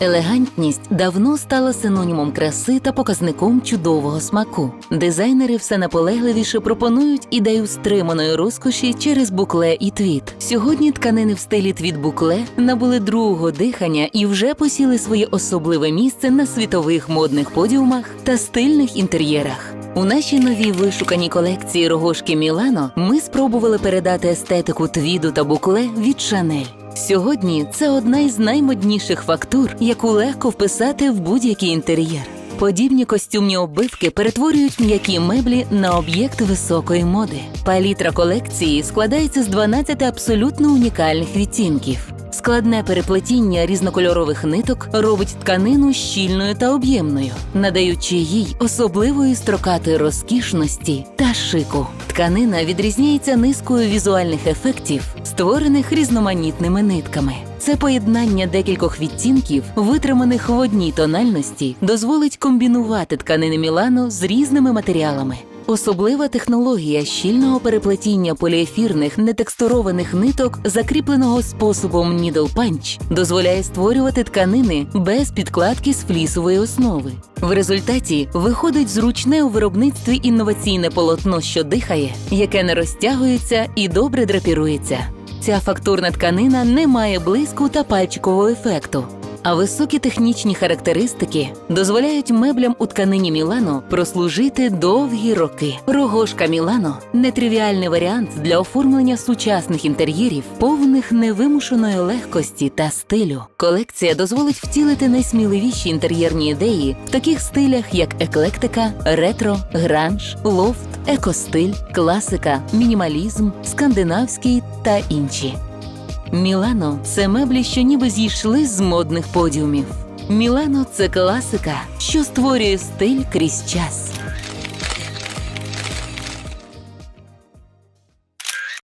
Елегантність давно стала синонімом краси та показником чудового смаку. Дизайнери все наполегливіше пропонують ідею стриманої розкоші через букле і твіт. Сьогодні тканини в стилі твіт букле набули другого дихання і вже посіли своє особливе місце на світових модних подіумах та стильних інтер'єрах. У нашій новій вишуканій колекції рогошки Мілано ми спробували передати естетику твіду та букле від Шанель. Сьогодні це одна із наймодніших фактур, яку легко вписати в будь-який інтер'єр. Подібні костюмні оббивки перетворюють м'які меблі на об'єкт високої моди. Палітра колекції складається з 12 абсолютно унікальних відтінків. Складне переплетіння різнокольорових ниток робить тканину щільною та об'ємною, надаючи їй особливої строкатої розкішності та шику. Тканина відрізняється низкою візуальних ефектів, створених різноманітними нитками. Це поєднання декількох відтінків, витриманих в одній тональності, дозволить комбінувати тканини Мілано з різними матеріалами. Особлива технологія щільного переплетіння поліефірних нетекстурованих ниток, закріпленого способом Needle Punch, дозволяє створювати тканини без підкладки з флісової основи. В результаті виходить зручне у виробництві інноваційне полотно, що дихає, яке не розтягується і добре драпірується. Ця фактурна тканина не має блиску та пальчикового ефекту. А високі технічні характеристики дозволяють меблям у тканині Мілано прослужити довгі роки. Рогошка Мілано нетривіальний варіант для оформлення сучасних інтер'єрів, повних невимушеної легкості та стилю. Колекція дозволить втілити найсміливіші інтер'єрні ідеї в таких стилях, як еклектика, ретро, гранж, лофт, екостиль, класика, мінімалізм, скандинавський та інші. Мілано це меблі, що ніби зійшли з модних подіумів. Мілано це класика, що створює стиль крізь час.